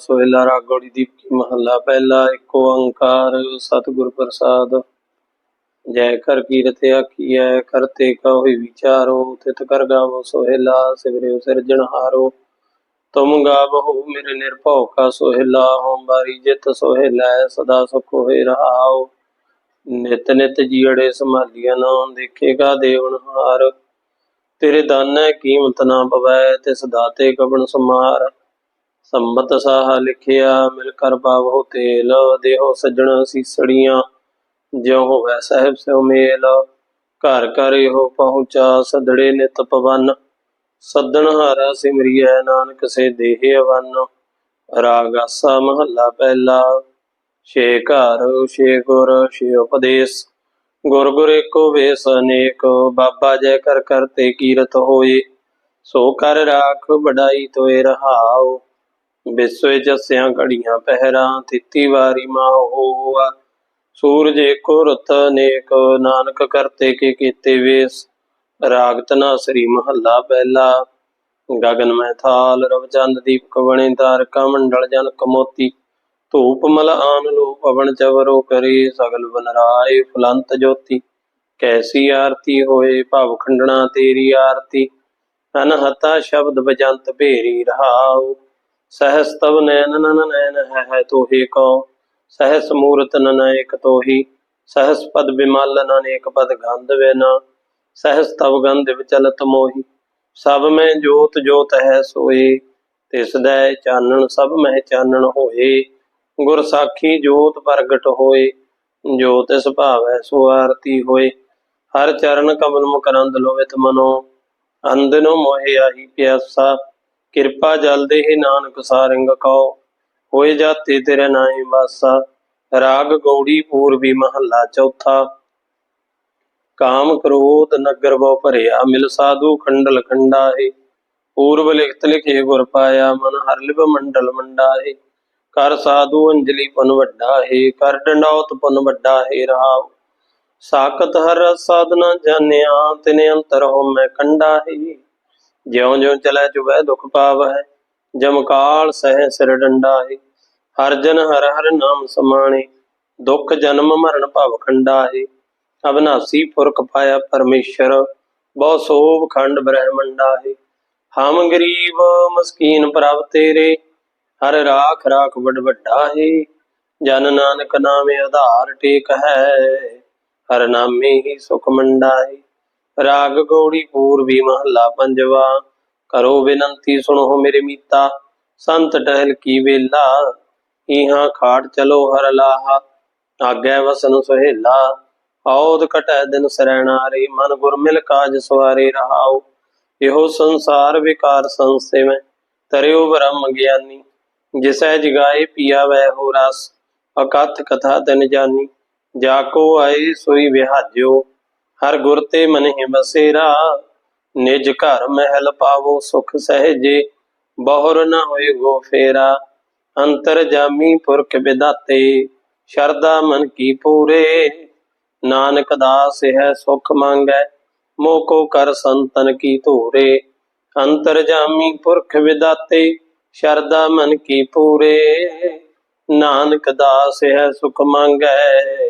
ਸੋਹਿਲਾ ਰਾਗੋੜੀ ਦੀਪਕੀ ਮਹੱਲਾ ਪਹਿਲਾ, ਇੱਕ ਓੰਕਾਰ, ਸਤਿਗੁਰ ਪ੍ਰਸਾਦ। ਜੈ ਕਰ ਕੀਰਤ ਆਖੀਐ ਕਰਤੇ ਕਹੋਈ ਵਿਚਾਰੋ, ਤਿਤ ਕਰ ਗਾਵੋ ਸੋਹਿਲਾ, ਸਿਵਰਿਓ ਸਿਰਜਣਹਾਰੋ ਤੁਮ ਗਾਵੋ ਮੇਰੇ ਨਿਰਭਉ ਕਾ ਸੋਹਿਲਾ ਹੋਮ ਬਾਰੀ ਜਿਤ ਸੋਹਿਲਾ, ਸਦਾ ਸੁਖ ਹੋਏ ਰਹਾਓ ਨਿਤ ਨਿਤ ਜੀੜੇ ਸੰਭਾਲੀਆਂ ਨਾ ਦੇਖੇਗਾ ਦੇਵਨਹਾਰ ਤੇਰੇ ਦਾਨ ਕੀਮਤ ਨਾ ਪਵੈ, ਤਿਸ ਦਾਤੇ ਕਬਣ ਸਮਾਰ। ਸੰਮਤ ਸਾਹ ਲਿਖਿਆ, ਮਿਲ ਕਰ ਪਾਵੋ ਤੇਲ, ਦੇਹੋ ਸੱਜਣ ਸੀਸੜੀਆਂ, ਜਿਉ ਹੋਵੈ ਸਹਿਬ ਸਿਉ ਮੇਲ। ਘਰ ਘਰ ਇਹੋ ਪਹੁੰਚਾ, ਸਦੜੇ ਨਿਤ ਪਵਨ। ਸੱਦਣ ਹਾਰਾ ਸਿਮਰਿਐ, ਨਾਨਕ ਸੇ ਦੇਹ ਅਵਨ। ਰਾਗ ਆਸਾ ਮਹੱਲਾ ਪਹਿਲਾ। ਛੇ ਘਰ, ਛੇ ਗੁਰ, ਛੇ ਉਪਦੇਸ਼। ਗੁਰ ਗੁਰ ਏਕੋ ਵੇਸ, ਅਨੇਕ। ਬਾਬਾ ਜੈ ਕਰ ਕਰਤੇ ਕੀਰਤ ਹੋਏ। ਸੋ ਕਰ ਰਾਖ, ਵਡਾਈ ਤੋਏ ਰਹਾਓ ਬਿਸਵੇ ਜਸਿਆਂ ਘੜੀਆਂ ਪਹਿਰਾ ਤਿੱਤੀ ਵਾਰੀ ਮਾ ਹੋਆ। ਸੂਰਜ ਏਕੋ ਰਤ ਅਨੇਕ ਨਾਨਕ ਕਰਤੇ ਕੇ ਕੀਤੇ ਵੇਸ। ਰਾਗ ਤਨਾ ਸ੍ਰੀ ਮਹੱਲਾ ਪਹਿਲਾ ਗਗਨ ਮੈਂ ਥਾਲ, ਰਵ ਦੀਪਕ ਬਣੇ ਤਾਰਕਾ, ਮੰਡਲ ਜਨ ਕਮੋਤੀ ਧੂਪ ਮਲ ਆਨ ਲੋ ਪਵਨ ਚਵਰੋ ਕਰੇ, ਸਗਲ ਬਨਰਾਏ ਫਲੰਤ ਜੋਤੀ। ਕੈਸੀ ਆਰਤੀ ਹੋਏ ਭਵ ਖੰਡਣਾ ਤੇਰੀ ਆਰਤੀ। ਅਨਹਤਾ ਸ਼ਬਦ ਬਜੰਤ ਭੇਰੀ ਰਹਾਉ। ਸਹਸ ਤਵ ਨੈਨ ਨਨ ਨੈਨ ਹੈ ਹੈ ਤੋਹੇ ਕੋ ਸਹਸ ਮੂਰਤ ਨਨ ਇਕ ਤੋਹੀ, ਸਹਸ ਪਦ ਬਿਮਲ ਨਨ ਇਕ ਪਦ ਗੰਧ ਵੇਨਾ, ਸਹਸ ਤਵ ਗੰਧ ਵਿਚਲਤ ਮੋਹੀ, ਸਭ ਮੈਂ ਜੋਤ ਜੋਤ ਹੈ ਸੋਏ, ਤਿਸ ਦੈ ਚਾਨਣ ਸਭ ਮਹਿ ਚਾਨਣ ਹੋਏ, ਗੁਰ ਸਾਖੀ ਜੋਤ ਪ੍ਰਗਟ ਹੋਏ, ਜੋ ਤਿਸ ਭਾਵੈ ਸੋ ਆਰਤੀ ਹੋਏ, ਹਰ ਚਰਨ ਕਮਲ ਮਕਰੰਦ ਲੋਵਿਤ ਮਨੋ ਅੰਦਨੋ ਮੋਹਿ ਆਹੀ ਪਿਆਸਾ ਕਿਰਪਾ ਜਲ ਦੇਹਿ ਨਾਨਕ ਸਾਰੰਗ ਕਉ, ਹੋਏ ਜਾਤੇ ਤੇਰੇ ਨਾਈ ਵਾਸਾ, ਰਾਗ ਗੌੜੀ ਪੂਰਬੀ ਮਹੱਲਾ ਚੌਥਾ। ਕਾਮ ਕ੍ਰੋਧ ਨਗਰ ਬਹੁ ਭਰਿਆ, ਮਿਲ ਸਾਧੂ ਖੰਡਲ ਖੰਡਾਹੇ। ਪੂਰਬ ਲਿਖਤ ਲਿਖੇ ਗੁਰ ਪਾਇਆ ਮਨ, ਹਰ ਲਿਵ ਮੰਡਲ ਮੰਡਾਹੇ। ਕਰ ਸਾਧੂ ਅੰਜਲੀ ਪਨ ਵੱਡਾ ਹੈ ਕਰ ਡੰਡੌਤ ਪਨ ਵੱਡਾ ਹੈ ਰਾਵ ਸਾਖਤ ਹਰ ਸਾਧਨਾ ਜਾਣਿਆ, ਤਿਨੇ ਅੰਤਰ ਹੋ ਮੈਂ ਕੰਡਾ ਹੈ ਜਿਉਂ ਜਿਉਂ ਚਲੈ ਚੁਬੈ ਦੁਖ ਪਾਵੈ ਜਮਕਾਲ ਸਹਿ ਸਿਰ ਡੰਡਾ ਹੈ ਹਰ ਜਨ ਹਰ ਹਰ ਨਾਮ ਸਮਾਣੇ, ਦੁਖ ਜਨਮ ਮਰਨ ਭਵ ਖੰਡਾ ਹੈ ਅਬਨਾਸੀ ਪੁਰਖ ਪਾਇਆ ਪਰਮੇਸ਼ਰ, ਬਹੁ ਸੋਭ ਖੰਡ ਬ੍ਰਹਮੰਡਾ ਹੈ ਹਮ ਗਰੀਬ ਮਸਕੀਨ ਪ੍ਰਭ ਤੇਰੇ, ਹਰ ਰਾਖ ਰਾਖ ਵੱਡ ਵੱਡਾ ਹੈ ਜਨ ਨਾਨਕ ਨਾਮੇ ਆਧਾਰ ਟੇਕ ਹੈ, ਹਰ ਨਾਮੇ ਹੀ ਸੁਖ ਮੰਡਾ ਹੈ ਰਾਗ ਗੌੜੀ ਪੂਰਬੀ ਮਹੱਲਾ ਪੰਜਵਾ। ਕਰੋ ਬੇਨੰਤੀ ਸੁਣੋ ਮੇਰੇ ਮੀਤਾ, ਸੰਤ ਟਹਿਲ ਕੀ ਵੇਲਾ? ਇਹਾਂ ਖਾਟ ਚਲੋ ਹਰ ਲਾਹਾ, ਆਗੇ ਵਸਨ ਸੁਹੇਲਾ। ਆਉਦ ਕਟੈ ਦਿਨ ਸਰੈਣਾਰੇ ਮਨ ਗੁਰ ਮਿਲ ਕਾਜ ਸਵਾਰੇ ਰਹਾਉ। ਇਹੋ ਸੰਸਾਰ ਵਿਕਾਰ ਸੰਸੇਵੈ ਤਰਿਓ ਬ੍ਰਹਮ ਗਿਆਨੀ। ਜਿਸੈ ਜਗਾਏ ਪੀਆ ਵੈ ਹੋ ਰਸ, ਅਕਥ ਕਥਾ ਤਨ ਜਾਨੀ। ਜਾ ਕੋ ਆਏ ਸੋਈ ਵਿਹਾਜਿਓ ਹਰ ਗੁਰ ਤੇ ਮਨਹਿ ਬਸੇਰਾ ਨਿਜ ਘਰ ਮਹਿਲ ਪਾਵੋ ਸੁਖ ਸਹਜੇ, ਬਹੁਰ ਨ ਹੋਏ ਗੋ ਫੇਰਾ। ਅੰਤਰ ਜਾਮੀ ਪੁਰਖ ਵਿਦਾਤੇ ਸ਼ਰਦਾ ਮਨ ਕੀ ਪੂਰੇ। ਨਾਨਕ ਦਾਸ ਹੈ ਸੁਖ ਮੰਗੈ, ਮੋਹ ਕੋ ਕਰ ਸੰਤਨ ਕੀ ਧੂਰੇ। ਅੰਤਰ ਜਾਮੀ ਪੁਰਖ ਵਿਦਾਤੇ ਸ਼ਰਦਾ ਮਨ ਕੀ ਪੂਰੇ। ਨਾਨਕ ਦਾਸ ਹੈ ਸੁਖ ਮੰਗੈ।